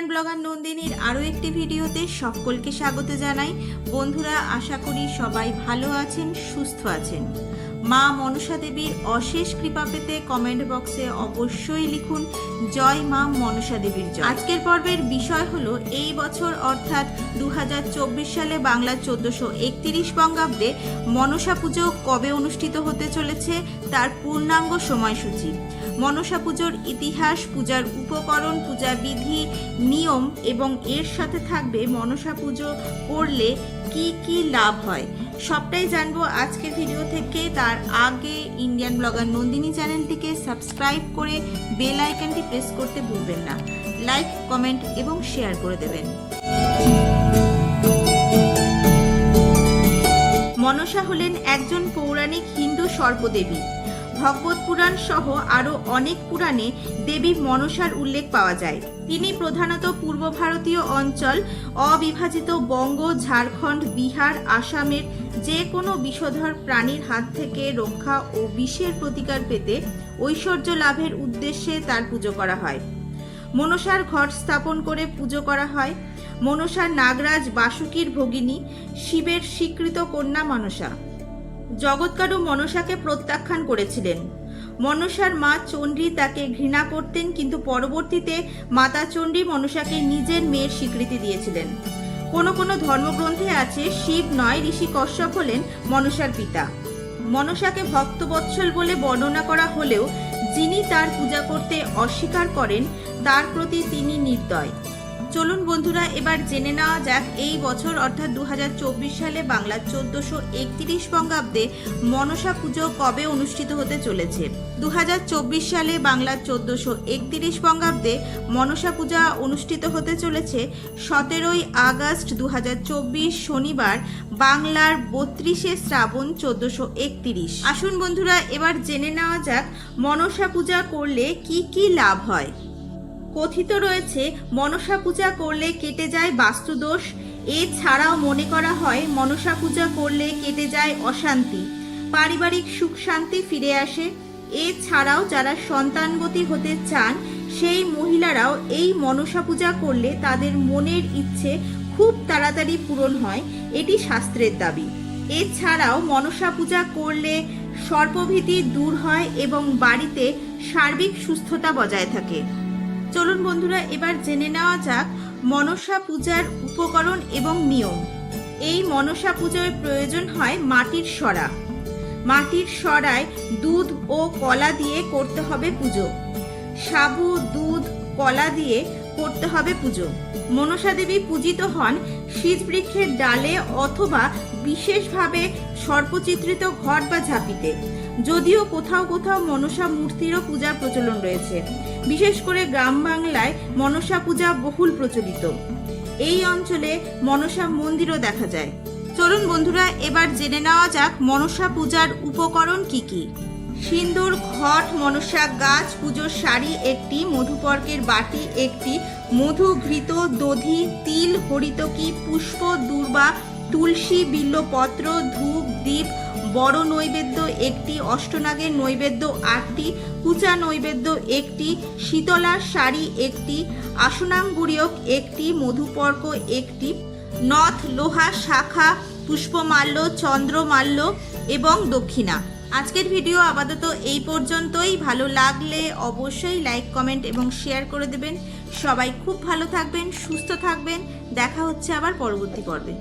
Indian blogger নন্দিনীর আরও একটি ভিডিওতে সকলকে স্বাগত জানাই। বন্ধুরা, আশা করি সবাই ভালো আছেন, সুস্থ আছেন। মা মনসা দেবীর অশেষ কৃপা পেতে কমেন্ট বক্সে অবশ্যই লিখুন, জয় মা মনসা দেবীর জয়। আজকের পর্বের বিষয় হলো, এই বছর অর্থাৎ দু হাজার চব্বিশ সালে বাংলা চোদ্দশো একত্রিশ বঙ্গাব্দে মনসা পুজো কবে অনুষ্ঠিত হতে চলেছে তার পূর্ণাঙ্গ সময়সূচি। মনসা পুজোর ইতিহাস, পূজার উপকরণ, পূজা বিধি, নিয়ম এবং এর সাথে থাকবে মনসা পুজো করলে কি কি লাভ হয়? সবটাই জানব আজকের ভিডিও থেকে। তার আগে ইন্ডিয়ান ব্লগার নন্দিনী চ্যানেলটিকে সাবস্ক্রাইব করে বেল আইকনটি প্রেস করতে ভুলবেন না। লাইক কমেন্ট এবং শেয়ার করে দেবেন। মনসা হলেন একজন পৌরাণিক হিন্দু সর্পদেবী। ভগবত পুরাণ সহ আরও অনেক পুরাণে দেবী মনসার উল্লেখ পাওয়া যায়। তিনি প্রধানত পূর্ব ভারতীয় অঞ্চল, অবিভাজিত বঙ্গ, ঝাড়খণ্ড, বিহার, আসামের যে কোনো বিষধর প্রাণীর হাত থেকে রক্ষা ও বিষের প্রতিকার পেতে ঐশ্বর্য লাভের উদ্দেশ্যে তার পুজো করা হয়। মনসার ঘট স্থাপন করে পুজো করা হয়। মনসার নাগরাজ বাসুকীর ভগিনী, শিবের স্বীকৃত কন্যা মনসা। জগৎকারু মনসাকে প্রত্যাখ্যান করেছিলেন। মনসার মা চণ্ডী তাকে ঘৃণা করতেন, কিন্তু পরবর্তীতে মাতা চণ্ডী মনসাকে নিজের মেয়ের স্বীকৃতি দিয়েছিলেন। কোনো কোনো ধর্মগ্রন্থে আছে, শিব নয়, ঋষি কশ্যপ হলেন মনসার পিতা। মনসাকে ভক্তবৎসল বলে বর্ণনা করা হলেও, যিনি তার পূজা করতে অস্বীকার করেন, তার প্রতি তিনি নির্দয়। চলুন বন্ধুরা, এবার জেনে নেওয়া যাক এই বছর, অর্থাৎ দু হাজার চব্বিশ সালে বাংলার চোদ্দশো একত্রিশ বঙ্গাব্দে মনসা পুজো কবে অনুষ্ঠিত হতে চলেছে? দু হাজার চব্বিশ সালে বাংলার চোদ্দশো একত্রিশ বঙ্গাব্দে মনসা পূজা অনুষ্ঠিত হতে চলেছে। সতেরোই আগস্ট দু হাজার চব্বিশ শনিবার, বাংলার বত্রিশে শ্রাবণ চোদ্দশো একত্রিশ। আসুন বন্ধুরা, এবার জেনে নেওয়া যাক মনসা পূজা করলে কি কি লাভ হয়। কথিত রয়েছে, মনসা পূজা করলে কেটে যায় বাস্তুদোষ। এছাড়াও মনে করা হয়, মনসা পূজা করলে কেটে যায় অশান্তি। পারিবারিক সুখ শান্তি ফিরে আসে। এছাড়াও যারা সন্তানবতী হতে চান, সেই মহিলারাও এই মনসা পূজা করলে তাদের মনের ইচ্ছে খুব তাড়াতাড়ি পূরণ হয়, এটি শাস্ত্রের দাবি। এছাড়াও মনসা পূজা করলে সর্পভীতি দূর হয় এবং বাড়িতে সার্বিক সুস্থতা বজায় থাকে। চলুন বন্ধুরা, এবার জেনে নেওয়া যাক মনসা পূজার উপকরণ এবং নিয়ম। এই মনসা পূজায় প্রয়োজন হয় মাটির সরা মাটির সরায় দুধ ও কলা দিয়ে করতে হবে পুজো। সাবু, দুধ, কলা দিয়ে করতে হবে পুজো। মনসা দেবী পূজিত হন শীত বৃক্ষের ডালে অথবা বিশেষভাবে সর্পচিত্রিত ঘট বা ঝাঁপিতে। যদিও কোথাও কোথাও মনসা মূর্তিরও পূজার প্রচলন রয়েছে। বিশেষ করে গ্রাম বাংলায় মনসা পূজা বহুল প্রচলিত। এই অঞ্চলে মনসা মন্দিরও দেখা যায়। চলুন বন্ধুরা, এবার জেনে নেওয়া যাক মনসা পূজার উপকরণ কি কি। সিন্দুর, ঘট, মনসা, গাছ, পুজোর শাড়ি, একটি মধুপর্কের বাটি, একটি মধু ঘৃত দধি, তিল, হরিতকি, পুষ্প, দুর্বা, তুলসী, বিল্লপত্র, ধূপ দ্বীপ বড় নৈবেদ্য, একটি অষ্টনাগের নৈবেদ্য, আটটি কুচা নৈবেদ্য, একটি শীতলার শাড়ি, একটি আসনাঙ্গুরিয়ক, একটি মধুপর্ক, একটি নথ, লোহা, শাখা, পুষ্পমাল্য, চন্দ্রমাল্য এবং দক্ষিণা। আজকের ভিডিও আপাতত এই পর্যন্তই। ভালো লাগলে অবশ্যই লাইক কমেন্ট এবং শেয়ার করে দেবেন। সবাই খুব ভালো থাকবেন, সুস্থ থাকবেন। দেখা হচ্ছে আবার পরবর্তী পর্বে।